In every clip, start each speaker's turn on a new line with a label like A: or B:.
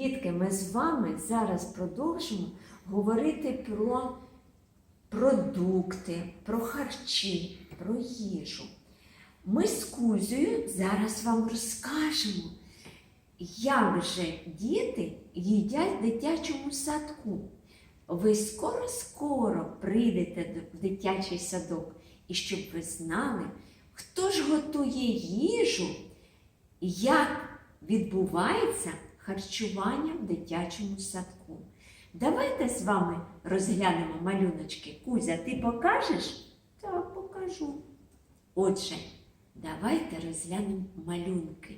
A: Дітки, ми з вами зараз продовжимо говорити про продукти, про харчі, про їжу. Ми з Кузею зараз вам розкажемо, як же діти їдять в дитячому садку. Ви скоро-скоро прийдете в дитячий садок, і щоб ви знали, хто ж готує їжу, як відбувається харчування в дитячому садку. Давайте з вами розглянемо малюночки. Кузя, ти покажеш? Так, покажу. Отже, давайте розглянемо малюнки.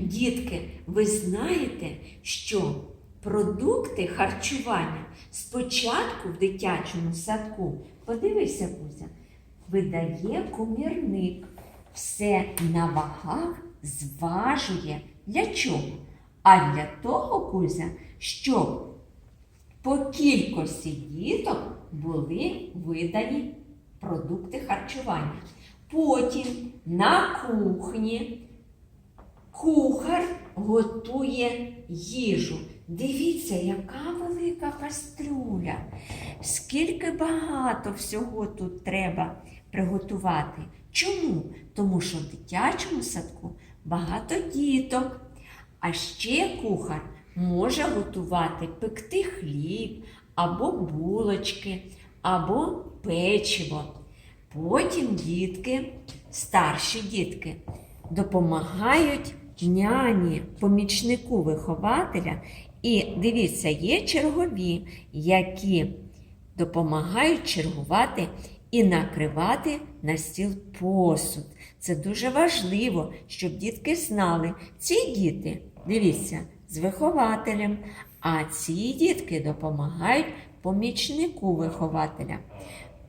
A: Дітки, ви знаєте, що продукти харчування спочатку в дитячому садку, подивися, Кузя, видає комірник. Все на вагах зважує. Для чого? А для того, Кузя, щоб по кількості діток були видані продукти харчування. Потім на кухні кухар готує їжу. Дивіться, яка велика кастрюля. Скільки багато всього тут треба приготувати. Чому? Тому що в дитячому садку багато діток. А ще кухар може готувати пекти хліб, або булочки, або печиво. Потім дітки, старші дітки, допомагають няні, помічнику вихователя. І дивіться, є чергові, які допомагають чергувати і накривати на стіл посуд. Це дуже важливо, щоб дітки знали. Ці діти, дивіться, з вихователем, а ці дітки допомагають помічнику вихователя.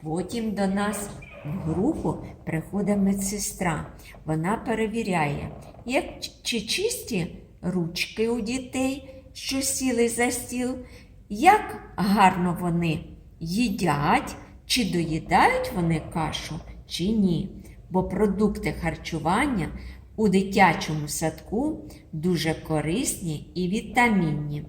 A: Потім до нас в групу приходить медсестра. Вона перевіряє, як чи чисті ручки у дітей, що сіли за стіл, як гарно вони їдять, чи доїдають вони кашу, чи ні. Бо продукти харчування у дитячому садку дуже корисні і вітамінні.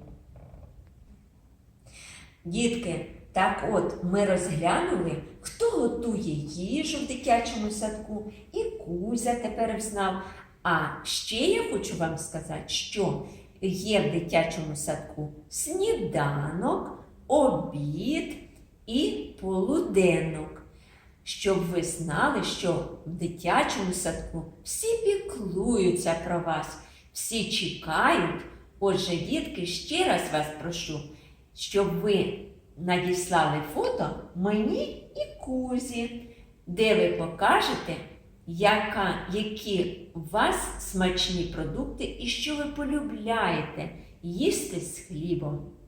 A: Дітки, так от ми розглянули, хто готує їжу в дитячому садку, і Кузя тепер знав. А ще я хочу вам сказати, що є в дитячому садку сніданок, обід і полуденок. Щоб ви знали, що в дитячому садку всі піклуються про вас, всі чекають. Отже, дітки, ще раз вас прошу, щоб ви надіслали фото мені і Кузі, де ви покажете, яка, які у вас смачні продукти і що ви полюбляєте їсти з хлібом.